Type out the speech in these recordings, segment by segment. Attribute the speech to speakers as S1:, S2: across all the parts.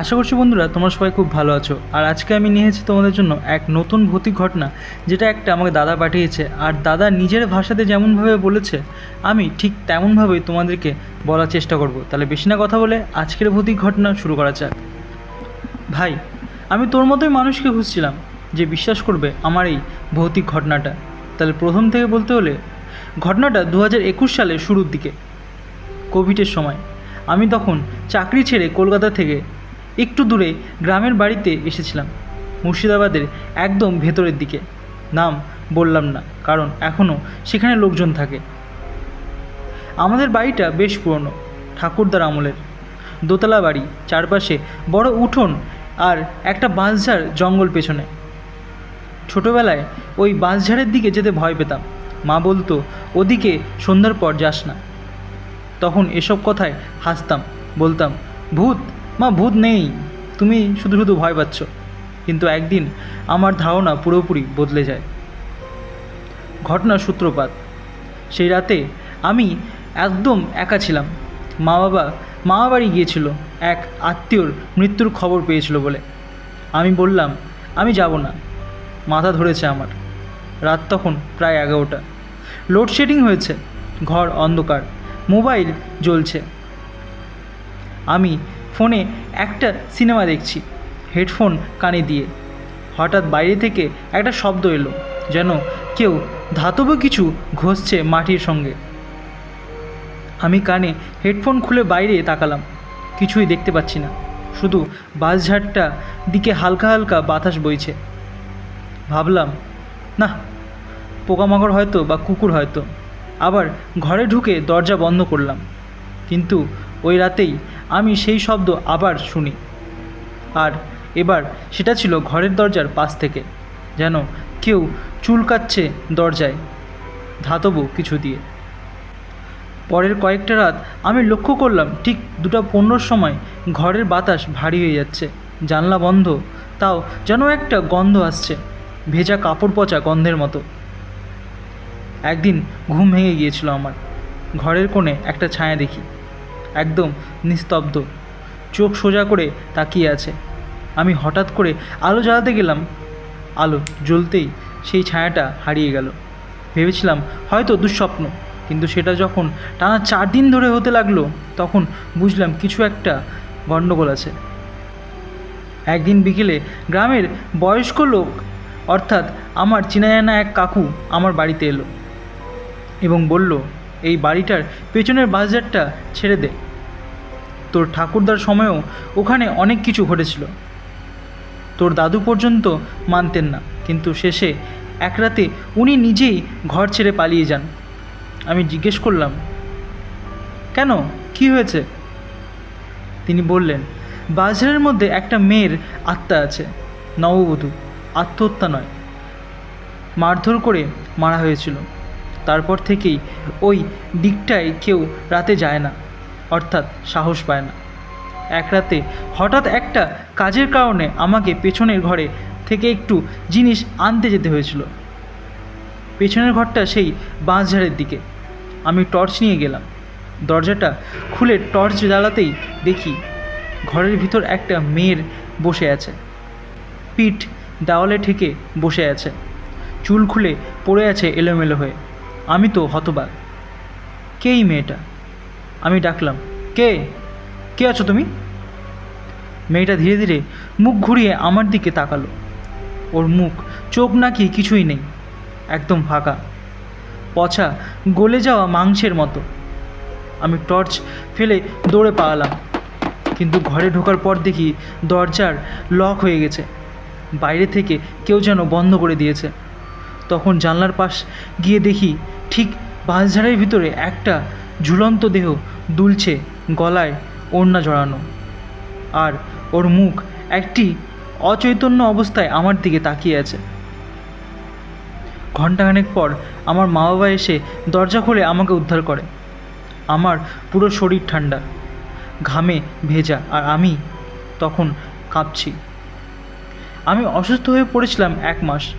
S1: আশা করছি বন্ধুরা তোমরা সবাই খুব ভালো আছো। আর আজকে আমি নিয়ে এসেছি তোমাদের জন্য এক নতুন ভৌতিক ঘটনা, যেটা একটা আমাকে দাদা পাঠিয়েছে। আর দাদা নিজের ভাষাতে যেমনভাবে বলেছে, আমি ঠিক তেমনভাবেই তোমাদেরকে বলার চেষ্টা করব। তাহলে বেশি না কথা বলে আজকের ভৌতিক ঘটনা শুরু করা যাক। ভাই, আমি তোর মতোই মানুষকে খুঁজছিলাম, যে বিশ্বাস করবে আমার এই ভৌতিক ঘটনাটা। তাহলে প্রথম থেকে বলতে হলে, ঘটনাটা দু হাজার একুশ সালের শুরুর দিকে, কোভিডের সময়। আমি তখন চাকরি ছেড়ে কলকাতা থেকে একটু দূরে গ্রামের বাড়িতে এসেছিলাম, মুর্শিদাবাদের একদম ভেতরের দিকে। নাম বললাম না, কারণ এখনও সেখানে লোকজন থাকে। আমাদের বাড়িটা বেশ পুরনো, ঠাকুরদার আমলের। দোতলা বাড়ি, চারপাশে বড় উঠোন আর একটা বাঁশঝাড় জঙ্গল পেছনে। ছোটোবেলায় ওই বাঁশঝাড়ের দিকে যেতে ভয় পেতাম। মা বলতো, ওদিকে সন্ধ্যার পর যাস না। তখন এসব কথায় হাসতাম, বলতাম, ভূত মা, ভূত নেই। তুমি শুধু শুধু ভয় পাচ্ছ। কিন্তু একদিন আমার ধারণা পুরোপুরি বদলে যায়। ঘটনার সূত্রপাত। সেই রাতে আমি একদম একা ছিলাম। মা বাবা মামা বাড়ি গিয়েছিল। এক আত্মীয়র মৃত্যুর খবর পেয়েছিল বলে। আমি বললাম, আমি যাব না। মাথা ধরেছে আমার। রাত তখন প্রায় এগারোটা। লোডশেডিং হয়েছে। ঘর অন্ধকার। মোবাইল জ্বলছে। আমি ফোনে একটা সিনেমা দেখছি, হেডফোন কানে দিয়ে। হঠাৎ বাইরে থেকে একটা শব্দ এলো, যেন কেউ ধাতব কিছু ঘষছে মাটির সঙ্গে। আমি কানে হেডফোন খুলে বাইরে তাকালাম, কিছুই দেখতে পাচ্ছি না। শুধু বাসঝাড়টা দিকে হালকা হালকা বাতাস বইছে। ভাবলাম না পোকামাকড় হয়তো বা কুকুর হয়তো। আবার ঘরে ঢুকে দরজা বন্ধ করলাম। কিন্তু ওই রাতেই আমি সেই শব্দ আবার শুনি। আর এবার সেটা ছিল ঘরের দরজার পাশ থেকে, যেন কেউ চুলকাচ্ছে দরজায় ধাতব কিছু দিয়ে। পরের কয়েকটা রাত আমি লক্ষ্য করলাম ঠিক দুটো পনেরোর সময় ঘরের বাতাস ভারী হয়ে যাচ্ছে, জানলা বন্ধ, তাও যেন একটা গন্ধ আসছে, ভেজা কাপড় পচা গন্ধের মতো। একদিন ঘুম ভেঙে গিয়েছিল আমার, ঘরের কোণে একটা ছায়া দেখি। একদম নিস্তব্ধ। চোখ সোজা করে তাকিয়ে আছে। আমি হঠাৎ করে আলো জ্বালাতে গেলাম। আলো জ্বলতেই সেই ছায়াটা হারিয়ে গেল। ভেবেছিলাম হয়তো দুঃস্বপ্ন, কিন্তু সেটা যখন টানা চার দিন ধরে হতে লাগল, তখন বুঝলাম কিছু একটা গণ্ডগোল আছে। একদিন বিকেলে গ্রামের বয়স্ক লোক, অর্থাৎ আমার চেনা জানা এক কাকু আমার বাড়িতে এলো এবং বলল, এই বাড়িটার পেছনের বাজারটা ছেড়ে দে। তোর ঠাকুরদার সময়েও ওখানে অনেক কিছু ঘটেছিল। তোর দাদু পর্যন্ত মানতেন না, কিন্তু শেষে এক রাতে উনি নিজেই ঘর ছেড়ে পালিয়ে যান। আমি জিজ্ঞেস করলাম, কেন? কি হয়েছে? তিনি বললেন, বাজারের মধ্যে একটা মেয়ের আত্মা আছে, নববধূ। আত্মহত্যা নয়। মারধর করে মারা হয়েছিল। তারপর থেকেই ওই দিকটায় কেউ রাতে যায় না। অর্থাৎ সাহস পায় না। এক রাতে হঠাৎ একটা কাজের কারণে আমাকে পেছনের ঘরে থেকে একটু জিনিস আনতে যেতে হয়েছিল। পেছনের ঘরটা সেই বাঁশঝাড়ের দিকে। আমি টর্চ নিয়ে গেলাম। দরজাটা খুলে টর্চ জ্বালাতেই দেখি ঘরের ভিতর একটা মেয়ের বসে আছে। পিঠ দেওয়ালে ঠেকে বসে আছে। চুল খুলে পড়ে আছে এলোমেলো হয়ে। আমি তো হতবাক। কে এই মেয়েটা? আমি ডাকলাম। কে? কে আছো তুমি? মেয়েটা ধীরে ধীরে মুখ ঘুরিয়ে আমার দিকে তাকালো। ওর মুখ, চোখ নাকি কিছুই নেই, একদম ফাঁকা। পচা গলে যাওয়া মাংসের মতো। আমি টর্চ ফেলে দৌড়ে পালাম কিন্তু ঘরে ঢোকার পর দেখি দরজার লক হয়ে গেছে। বাইরে থেকে কেউ যেন বন্ধ করে দিয়েছে। তখন জানলার পাশ গিয়ে দেখি ঠিক বাঁশঝাড়ের ভিতরে একটা ঝুলন্ত দেহ দুলছে গলায় ওড়না জড়ানো। আর ওর মুখ একটি অচৈতন্য অবস্থায় আমার দিকে তাকিয়ে আছে। ঘণ্টাখানেক পর আমার মা বাবা এসে দরজা খুলে আমাকে উদ্ধার করে। আমার পুরো শরীর ঠান্ডা ঘামে ভেজা আর আমি তখন কাঁপছি। আমি অসুস্থ হয়ে পড়েছিলাম এক মাস।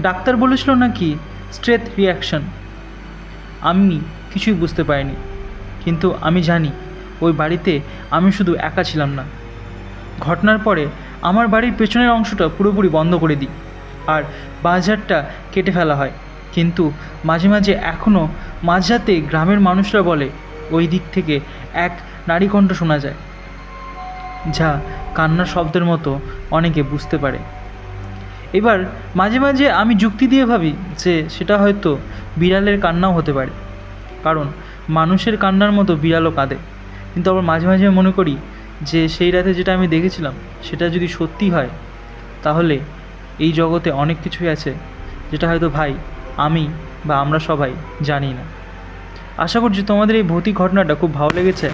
S1: ডাক্তার বলেছিল নাকি স্ট্রেথ রিয়াকশন আমি কিছুই বুঝতে পারিনি। কিন্তু আমি জানি, ওই বাড়িতে আমি শুধু একা ছিলাম না। ঘটনার পরে আমার বাড়ির পেছনের অংশটা পুরোপুরি বন্ধ করে দিই আর বাজারটা কেটে ফেলা হয়। কিন্তু মাঝে মাঝে এখনও মাঝরাতে গ্রামের মানুষরা বলে, ওই দিক থেকে এক নারী কণ্ঠ শোনা যায়, যা কান্নার শব্দের মতো অনেকে বুঝতে পারে। এবার মাঝে মাঝে আমি যুক্তি দিয়ে ভাবি যে সেটা হয়তো বিড়ালের কান্নাও হতে পারে, কারণ মানুষের কান্নার মতো বিড়ালও কাঁদে। কিন্তু আবার মাঝে মাঝে মনে করি যে সেই রাতে যেটা আমি দেখেছিলাম, সেটা যদি সত্যি হয়, তাহলে এই জগতে অনেক কিছুই আছে যেটা হয়তো ভাই, আমি বা আমরা সবাই জানি না। আশা করছি তোমাদের এই ভৌতিক ঘটনাটা খুব ভালো লেগেছে।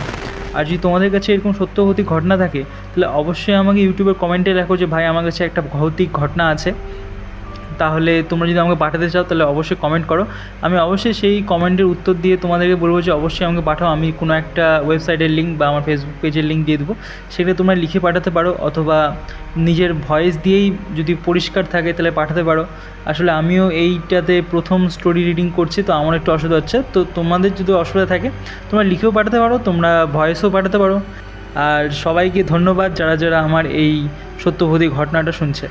S1: আর যদি তোমাদের কাছে এরকম সত্য ভৌতিক ঘটনা থাকে, তাহলে অবশ্যই আমাকে ইউটিউবের কমেন্টে লেখো যে, ভাই, আমার কাছে একটা ভৌতিক ঘটনা আছে। তাহলে তোমরা যদি আমাকে পাঠাতে চাও, তাহলে অবশ্যই কমেন্ট করো। আমি অবশ্যই সেই কমেন্টের উত্তর দিয়ে তোমাদেরকে বলব যে, অবশ্যই আমাকে পাঠাও। আমি কোনো একটা ওয়েবসাইটের লিঙ্ক বা আমার ফেসবুক পেজের লিঙ্ক দিয়ে দেবো। সেটা তোমরা লিখে পাঠাতে পারো অথবা নিজের ভয়েস দিয়েই যদি পরিষ্কার থাকে, তাহলে পাঠাতে পারো। আসলে আমিও এইটাতে প্রথম স্টোরি রিডিং করছি, তো আমার একটু অসুবিধা হচ্ছে। তো তোমাদের যদি অসুবিধা থাকে, তোমরা লিখেও পাঠাতে পারো, তোমরা ভয়েসও পাঠাতে পারো। আর সবাইকে ধন্যবাদ যারা যারা আমার এই সত্যভূতি ঘটনাটা শুনছে।